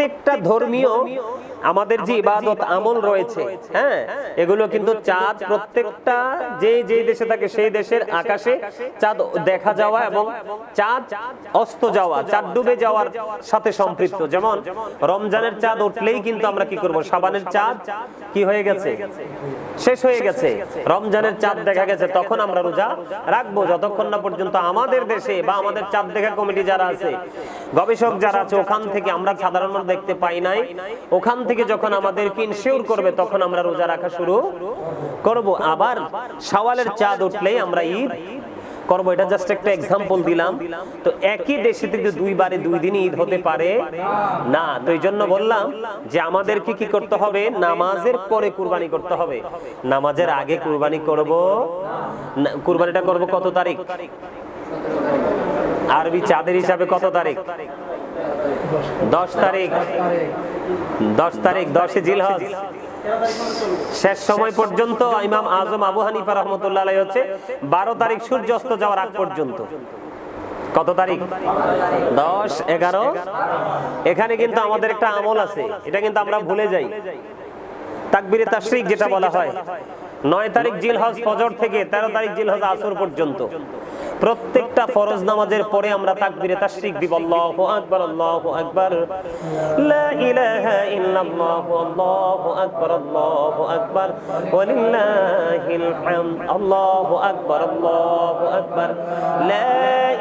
প্রত্যেকটা ধর্মীয় আমাদের যে ইবাদত আমল রয়েছে হ্যাঁ এগুলো কিন্তু চাঁদ প্রত্যেকটা যে যে দেশে থাকে সেই দেশের আকাশে চাঁদ দেখা যাওয়া এবং চাঁদ অস্ত যাওয়া চাঁদ ডুবে যাওয়ার সাথে সম্পৃক্ত। যেমন রমজানের চাঁদ উঠলেই কিন্তু আমরা কি করব? সাবানের চাঁদ কি হয়ে গেছে? শেষ হয়ে গেছে। রমজানের চাঁদ দেখা গেছে তখন আমরা রোজা রাখব। যতক্ষণ না পর্যন্ত আমাদের দেশে বা আমাদের চাঁদ দেখা কমিটি যারা আছে গবেষক যারা আছে ওখান থেকে আমরা সাধারণত দেখতে পাই নাই। ওখান থেকে যখন আমাদের ইনশিওর করবে, তখন আমরা রোজা রাখা শুরু করব। আবার শাওয়ালের চাঁদ উঠলেই আমরা ঈদ করব। এটা জাস্ট একটা এক্সাম্পল দিলাম। তো একই দেশে কিন্তু দুইবারে দুই দিন ঈদ হতে পারে, না, তো এই জন্য বললাম যে আমাদেরকে কি করতে হবে? নামাজের পরে কুরবানি করতে হবে। নামাজের আগে কুরবানি করব। কুরবানিটা করব কত তারিখ? আরবি চাঁদের হিসাবে কত তারিখ? দশ তারিখ। দশ তারিখ দশে জিলহজ। শেষ সময় পর্যন্ত ইমাম আজম আবু হানিফা রহমতুল্লাহ হচ্ছে। বারো তারিখ সূর্য অস্ত যাওয়ার আগ পর্যন্ত। কত তারিখ? দশ, এগারো। এখানে কিন্তু আমাদের একটা আমল আছে। এটা কিন্তু আমরা ভুলে যাই। তাকবিরে তাশরিক যেটা বলা হয়। নয় তারিখ জিলহজ ফজর থেকে তেরো তারিখ জিল জিলহজ আসর পর্যন্ত। প্রত্যেকটা ফরজ নামাজের পরে আমরা তাকবিরে তাশরিক দিব আল্লাহু আকবার আল্লাহু আকবার। লা ইলাহা ইল্লাল্লাহু আল্লাহু আকবার আল্লাহু আকবার। ওয়ালিল্লাহিল হামদ আল্লাহু আকবার আল্লাহু আকবার। লা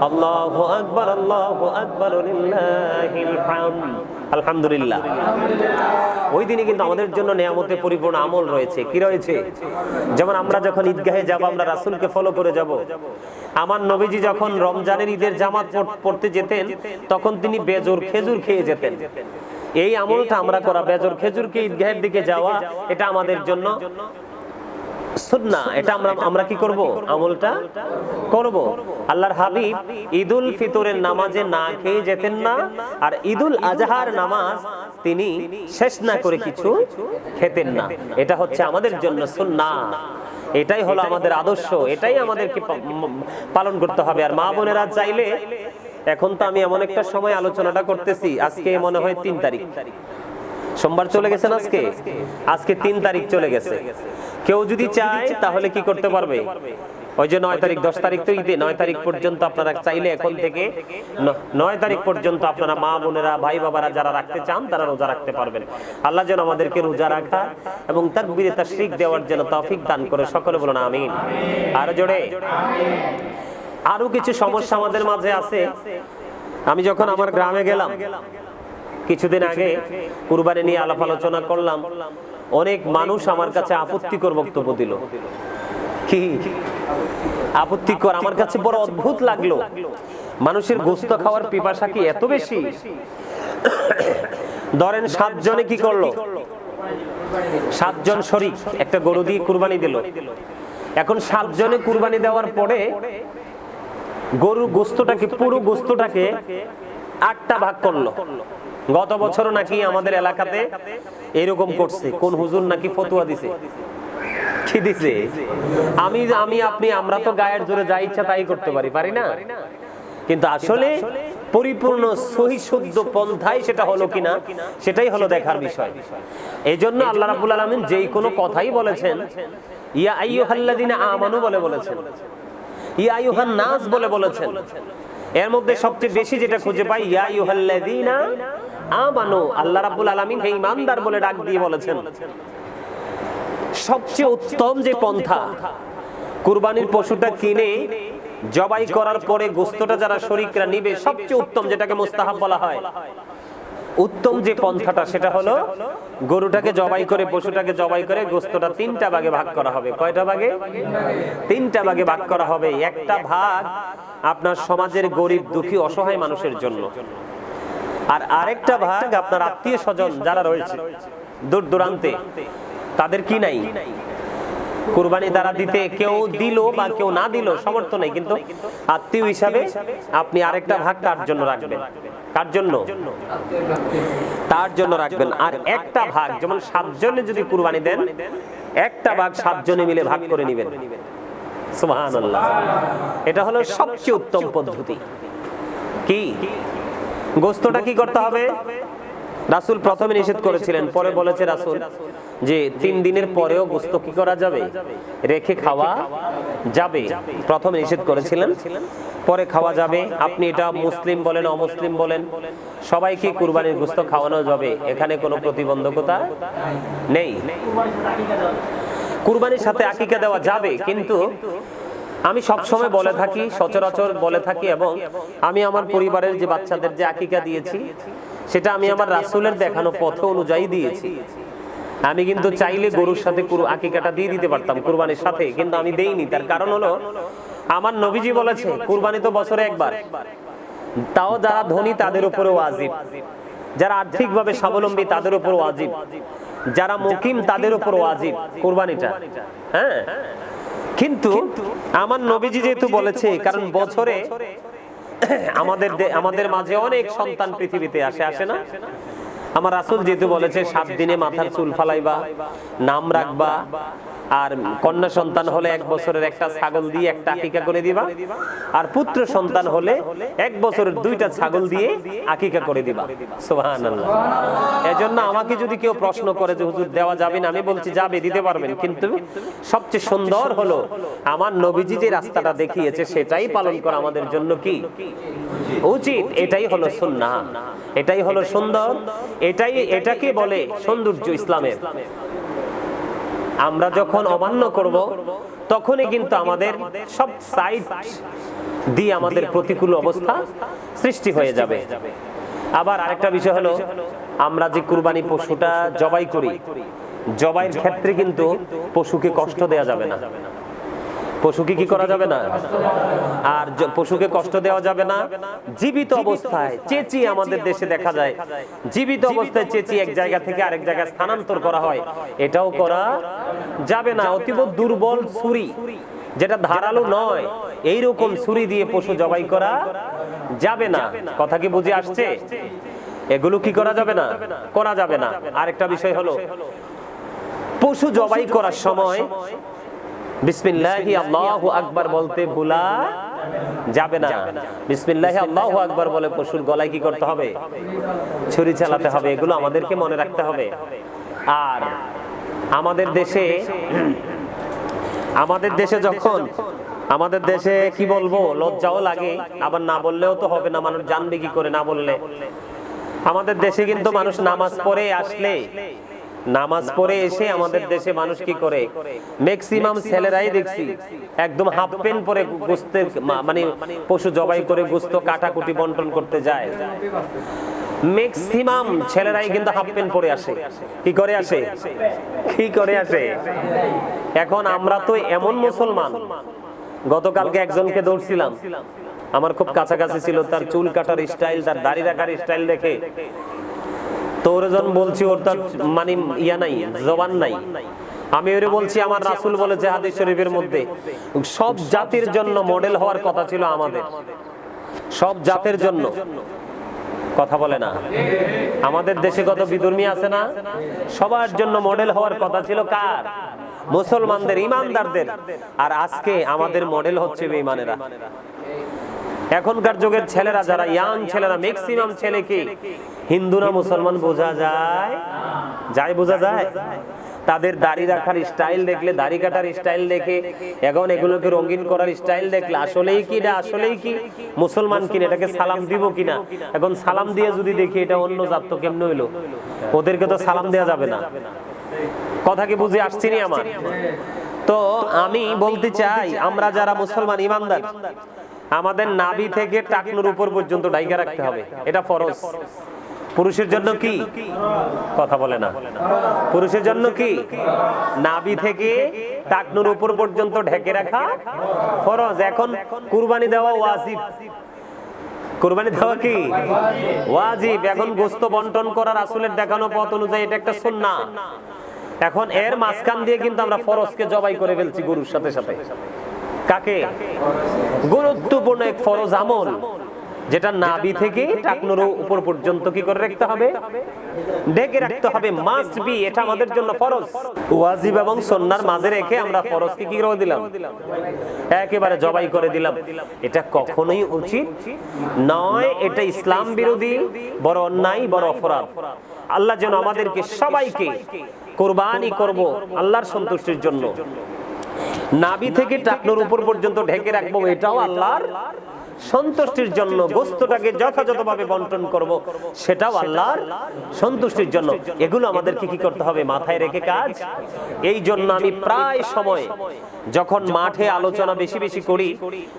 আল্লাহু আকবার আল্লাহু আকবার আলহামদুলিল্লাহ। ওই দিনে কিন্তু আমাদের জন্য নিয়ামতে পরিপূর্ণ আমল রয়েছে। কি রয়েছে? যেমন আমরা যখন ঈদগাহে যাব, আমরা রাসূলকে ফলো করে যাব। আমার নবীজি যখন রমজানের ঈদের জামাত পড়- পড়তে যেতেন, তখন তিনি বেজোর খেজুর খেয়ে যেতেন। এই আমলটা আমরা করা বেজর খেজুরকে ঈদগাহের দিকে যাওয়া, এটা আমাদের জন্য সুন্না এটা আমরা আমরা কি করব? আমলটা করব। আল্লাহর হাবিব ঈদুল ফিতরের নামাজে না খেয়ে যেতেন না। আর ঈদুল আজহার নামাজ তিনি শেষ না করে কিছু খেতেন না। এটা হচ্ছে আমাদের জন্য সুন্না এটাই হলো আমাদের আদর্শ। এটাই আমাদেরকে পালন করতে হবে। আর মা বোনেরা চাইলে এখন তো আমি এমন একটা সময় আলোচনাটা করতেছি। আজকে মনে হয় তিন তারিখ। সোমবার চলে গেছেন আজকে? আজকে তিন তারিখ চলে গেছে। কেউ যদি চায় তাহলে কি করতে পারবে? ওই যে নয় তারিখ দশ তারিখ তো ঈদে নয় তারিখ পর্যন্ত আপনারা চাইলে এখন থেকে নয় তারিখ পর্যন্ত আপনারা মা বোনেরা ভাই বাবারা যারা রাখতে চান তারা রোজা রাখতে পারবেন। আল্লাহ যেন আমাদেরকে রোজা রাখা এবং তার বীরে তার শিখ দেওয়ার জন্য তফিক দান করে সকলে বলুন আমিন। আর জোরে। আরও কিছু সমস্যা আমাদের মাঝে আছে। আমি যখন আমার গ্রামে গেলাম কিছুদিন আগে কুরবানি নিয়ে আলাপ আলোচনা করলাম। অনেক মানুষ আমার কাছে আপত্তিকর বক্তব্য দিল। কি? আপত্তিকর? আমার কাছে বড় অদ্ভুত লাগল। মানুষের গোস্ত খাওয়ার পিপাসা কি এত বেশি? ধরেন সাতজনে কি করল? সাতজন শরিক, একটা গরু দিয়ে কুরবানি দিল। এখন সাতজনে কুরবানি দেওয়ার পরে গরুর গোস্তটাকে, পুরো গোস্তটাকে আটটা ভাগ করল। গত বছরও নাকি আমাদের এলাকাতে এরকম করছে। কোন হুজুর নাকি ফতুয়া দিছে? কি দিছে? আমি আমি আপনি আমরা তো গায়ের জোরে যা ইচ্ছা তাই করতে পারি পারি না? কিন্তু আসলে পরিপূর্ণ সহি শুদ্ধ পন্থায় সেটা হলো কিনা সেটাই হলো দেখার বিষয়। এই জন্য আল্লাহ রাবুল আলমিন যেই কোনো কথাই বলেছেন ইয়া আইয়ুহাল্লাযীনা আমানু বলে বলেছেন। ইয়া আইয়ুহান নাস বলে বলেছেন। এর মধ্যে সবচেয়ে বেশি যেটা খুঁজে পাই ইয়া আইয়ুহাল্লাযীনা আমানু, আল্লাহ রাব্বুল আলামিন হে ইমানদার বলে ডাক দিয়ে বলেছেন। সবচেয়ে উত্তম যে পন্থা, কুরবানির পশুটা কিনে জবাই করার পরে গোস্তটা যারা শরিকরা নিবে, সবচেয়ে উত্তম যেটাকে মুস্তাহাব বলা হয়। উত্তম যে পন্থাটা, সেটা হলো গরুটাকে জবাই করে, পশুটাকে জবাই করে গোস্তটা তিনটা ভাগে ভাগ করা হবে। কয়টা ভাগে? তিনটা ভাগে ভাগ করা হবে। একটা ভাগ আপনার সমাজের গরিব, দুঃখী, অসহায় মানুষের জন্য। আর আরেকটা ভাগ আপনার আত্মীয় স্বজন যারা রয়েছে। দূর দূরান্তে। তাদের কি নাই? কুরবানি তারা দিতে কেউ দিল বা কেউ না দিল সমর্থ নেই। কিন্তু আত্মীয় হিসাবে আপনি আরেকটা ভাগ কার জন্য রাখবেন? কার জন্য? তার জন্য রাখবেন। আর একটা ভাগ যেমন সাতজনে যদি কুরবানি দেন একটা ভাগ সাতজনে মিলে ভাগ করে নেবেন। সুবহানাল্লাহ। এটা হলো সবচেয়ে উত্তম পদ্ধতি। কি? গোস্তটা কি করতে হবে? রাসুল প্রথমে নিষেধ করেছিলেন, পরে বলেছে রাসুল যে তিন দিনের পরেও গোস্ত কি করা যাবে? রেখে খাওয়া যাবে। প্রথমে নিষেধ করেছিলেন, পরে খাওয়া যাবে। আপনি এটা মুসলিম বলেন, অমুসলিম বলেন সবাইকে কুরবানির গোস্ত খাওয়ানো যাবে? এখানে কোনো প্রতিবন্ধকতা নেই। কুরবানির সাথে আকিকা দেওয়া যাবে, কিন্তু আমি সব সময় বলে থাকি, সচরাচর বলে থাকি এবং আমি আমার পরিবারের যে বাচ্চাদের যে আকিকা দিয়েছি, সেটা আমি আমার রাসূলের দেখানো পথ অনুযায়ী দিয়েছি। আমি কিন্তু চাইলে গরুর সাথে আকিকাটা দিয়ে দিতে পারতাম কুরবানির সাথে, কিন্তু আমি দেইনি। তার কারণ হলো, আমার নবীজি বলেছে, কুরবানি তো বছরে একবার। তাও যারা ধনী, তাদের উপরে ওয়াজিব। যারা আর্থিকভাবে স্বাবলম্বী, তাদের উপর ওয়াজিব। যারা মুকিম, তাদের উপর ওয়াজিব কুরবানিটা। হ্যাঁ? কিন্তু আমার নবীজি যেহেতু বলেছে কারণ বছরে আমাদের আমাদের মাঝে অনেক সন্তান পৃথিবীতে আসে আসে না? আমার আসল যেহেতু বলেছে সাত দিনে মাথার চুল ফালাইবা নাম রাখবা। আর কন্যা সন্তান হলে এক বছরের একটা ছাগল দিয়ে একটা আকিকা করে দিবা। আর পুত্র সন্তান হলে এক বছরের দুইটা ছাগল দিয়ে আকিকা করে দিবা। সুবহানাল্লাহ। এজন্য আমাকে যদি কেউ প্রশ্ন করে যে, হুজুর, দেওয়া যাবে না? আমি বলছি, যাবে, দিতে পারবেন। কিন্তু সবচেয়ে সুন্দর হলো, আমার নবীজি যে রাস্তাটা দেখিয়েছে, সেটাই পালন করা আমাদের জন্য কি? উচিত। এটাই হলো সুন্নাহ। এটাই হলো সুন্দর। এটাই, এটাকে বলে সৌন্দর্য ইসলামের। আমরা যখন অমান্য করব তখনই কিন্তু আমাদের সব সাইড দিয়ে আমাদের প্রতিকূল অবস্থা সৃষ্টি হয়ে যাবে। আবার আরেকটা বিষয় হলো আমরা যে কুরবানি পশুটা জবাই করি জবাইয়ের ক্ষেত্রে কিন্তু পশুকে কষ্ট দেয়া যাবে না। পশুকে কি করা যাবে না? আর পশুকে কষ্ট দেওয়া যাবে না? জীবিত অবস্থায় চেঁচি আমাদের দেশে দেখা যায়। জীবিত অবস্থায় চেঁচি এক জায়গা থেকে আরেক জায়গায় স্থানান্তর করা হয়। এটাও করা যাবে না। অতীব দুর্বল ছুরি। যেটা ধারালো নয়। এই রকম ছুরি দিয়ে পশু জবাই করা যাবে না। কথা কি বুঝে আসছে? এগুলো কি করা যাবে না? করা যাবে না? আরেকটা বিষয় হলো পশু জবাই করার সময় বিসমিল্লাহি আল্লাহু আকবার বলতে ভুলা যাবে না। বিসমিল্লাহি আল্লাহু আকবার বলে পশুর গলায় কি করতে হবে? ছুরি চালাতে হবে। এগুলো আমাদেরকে মনে রাখতে হবে। আর আমাদের দেশে আমাদের দেশে যখন আমাদের দেশে কি বলব? লজ্জাও লাগে। আবার না বললেও তো হবে না। মানুষ জানবে কি করে না বললে? আমাদের দেশে কিন্তু মানুষ নামাজ পড়ে আসলে। নামাজ পড়ে এসে আমাদের দেশে মানুষ কি করে? ম্যাক্সিমাম ছেলেরাই দেখছি। একদম হাফ প্যান্ট পরে গোস্তে মানে পশু জবাই করে গোস্ত কাটাকুটি বন্টন করতে যায়। ম্যাক্সিমাম ছেলেরাই কিন্তু হাফ প্যান্ট পরে আসে। কি করে আসে? কি করে আসে? এখন আমরা তো এমন মুসলমান। গতকালকে একজনকে দৌড়ছিলাম আমার খুব কাছাকাছি ছিল তার চুল কাটার স্টাইল তার দাড়ি রাখার স্টাইল দেখে। তো ওরে বলছি, ওর তার মানে ইয়া নাই, জবান নাই। আমি ওরে বলছি, আমার রাসূল বলেছে হাদিস শরীফের মধ্যে, সব জাতির জন্য মডেল হওয়ার কথা ছিল আমাদের। সব জাতের জন্য। কথা বলে না। আমাদের দেশে কত বিধর্মী আছে না? সবার জন্য মডেল হওয়ার কথা ছিল কার? মুসলমানদের, ইমানদারদের। আর আজকে আমাদের মডেল হচ্ছে বেঈমানেরা। এখনকার যুগের ছেলেরা যারা ইয়াং ছেলেরা ম্যাক্সিমাম ছেলে কি? হিন্দু না মুসলমান বোঝা যায়? যাই বোঝা যায় তাদের দাড়ি রাখার স্টাইল দেখলে দাড়ি কাটার স্টাইল দেখে এখন এগুলোকে রঙিন করার স্টাইল দেখলে আসলেই কি না আসলেই কি? মুসলমান কিনা এটাকে সালাম দিব কিনা? এখন সালাম দিয়ে যদি দেখি এটা অন্য জাত তো কেমন হইল? ওদেরকে তো সালাম দেওয়া যাবে না। কথা কি বুঝে আসছি নি আমার? তো আমি বলতে চাই আমরা যারা মুসলমান ইমানদার আমাদের নাভি থেকে টাকনুর উপর পর্যন্ত ডাইকা রাখতে হবে। এটা ফরজ। পুরুষের জন্য কি? কথা বলে না। পুরুষের জন্য কি? নাভি থেকে টাকনুর উপর পর্যন্ত ঢেকে রাখা ফরজ। এখন কুরবানি দেওয়া ওয়াজিব। কুরবানি দেওয়া কি? ওয়াজিব। এখন গোস্ত বন্টন করার আসলের দেখানো পথ অনুযায়ী এটা একটা সুন্নাহ। এখন এর মাঝখান দিয়ে কিন্তু আমরা ফরজকে জবাই করে ফেলছি গুরুর সাথে সাথে। কাকে? গুরুত্বপূর্ণ এক ফরজ আমল। যেটা নাভি থেকে টাকনুর উপর পর্যন্ত কি করে রাখতে হবে? ডেকে রাখতে হবে মাস্ট বি এটা আমাদের জন্য ফরজ। ওয়াজিব এবং সন্ন্যার মাঝে রেখে আমরা ফরজকে কি করে দিলাম? একেবারে জবাই করে দিলাম। এটা কখনোই উচিত নয় এটা ইসলাম বিরোধী বড় অন্যায় বড় অপরাধ। আল্লাহ যেন আমাদেরকে সবাইকে কোরবানি করব আল্লাহর সন্তুষ্টির জন্য। নাভি থেকে টাকনোর উপর পর্যন্ত ঢেকে রাখব এটাও আল্লাহর সন্তুষ্টির জন্য গোস্তটাকে যথাযথভাবে বন্টন করব, সেটাও আল্লাহর সন্তুষ্টির জন্য। এগুলো আমাদেরকে কি করতে হবে? মাথায় রেখে কাজ? এই জন্য আমি প্রায় সময় যখন মাঠে আলোচনা বেশি বেশি করি,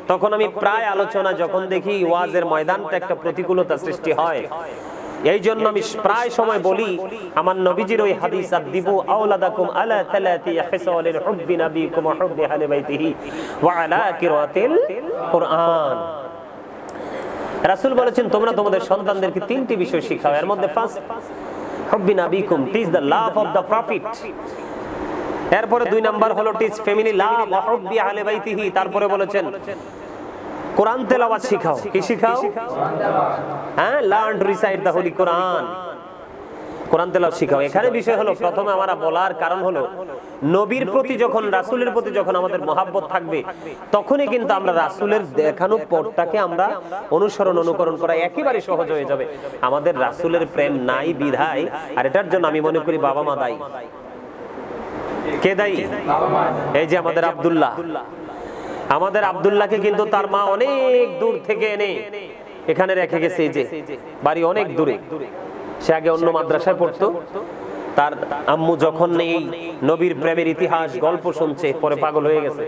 তখন আমি প্রায় আলোচনা যখন দেখি ওয়াজের ময়দানটা একটা প্রতিকূলতা সৃষ্টি হয়। এই জন্য আমি প্রায় সময় বলি, আমার নবীজির ওই হাদিস আদিবু আওলাদাকুম আলা তালাতি খিসালিল হুব্বি নাবিকুম হুব্বি আহলি বাইতিহি ওয়া আলা কিরাতিল কুরআন। রাসূল বলেছেন, তোমরা তোমাদের সন্তানদেরকে তিনটি বিষয় শিখাও। এর মধ্যে ফার্স্ট আবিকুম লাভ অফ প্রফিট এরপরে দুই নাম্বার হলো টিচ ফ্যামিলি লাভ ওয়া হুব্বি আহলি বাইতিহি তারপরে বলেছেন, কোরআন তেলাওয়াত শিখাও। কি শিখাও? হ্যাঁ learn to recite the holy Quran কোরআন তেলাওয়াত শিখাও। এখানে বিষয় হলো, প্রথমে আমরা বলার কারণ হলো, নবীর প্রতি যখন, রাসূলের প্রতি যখন আমাদের মহাব্বত থাকবে, তখনই কিন্তু আমরা রাসূলের দেখানো পথটাকে আমরা অনুসরণ, অনুকরণ করা একেবারে সহজ হয়ে যাবে। আমাদের রাসূলের প্রেম নাই, বিধায়, আর এটার জন্য আমি মনে করি বাবা মা দায়ী। কে দায়ী? এই যে আমাদের আব্দুল্লাহ। আমাদের আব্দুল্লাহকে কিন্তু তার মা অনেক দূর থেকে এনে এখানে রেখে গেছে যে বাড়ি অনেক দূরে। সে আগে অন্য মাদ্রাসায় পড়তো। তার আম্মু যখন এই নবীর প্রেমের ইতিহাস গল্প শুনছে পরে পাগল হয়ে গেছে।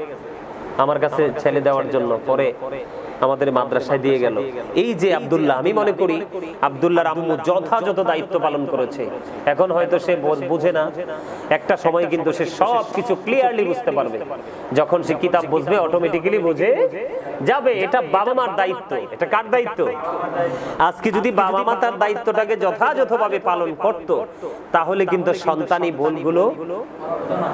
আমার কাছে ছেলে দেওয়ার জন্য পরে আমাদের মাদ্রাসায় দিয়ে গেল। এই যে আব্দুল্লাহ, আমি মনে করি আব্দুল্লাহর আম্মু যথাযথ দায়িত্ব পালন করেছে। এখন হয়তো সে বোঝ- বুঝে না। একটা সময় কিন্তু সে সব কিছু ক্লিয়ারলি বুঝতে পারবে। যখন সে কিতাব বুঝবে অটোমেটিক্যালি বুঝে যাবে। এটা বাবা মার দায়িত্ব। এটা কার দায়িত্ব? আজকে যদি বাবা মা তার দায়িত্বটাকে যথাযথভাবে পালন করত, তাহলে কিন্তু সন্তানি ভুলগুলো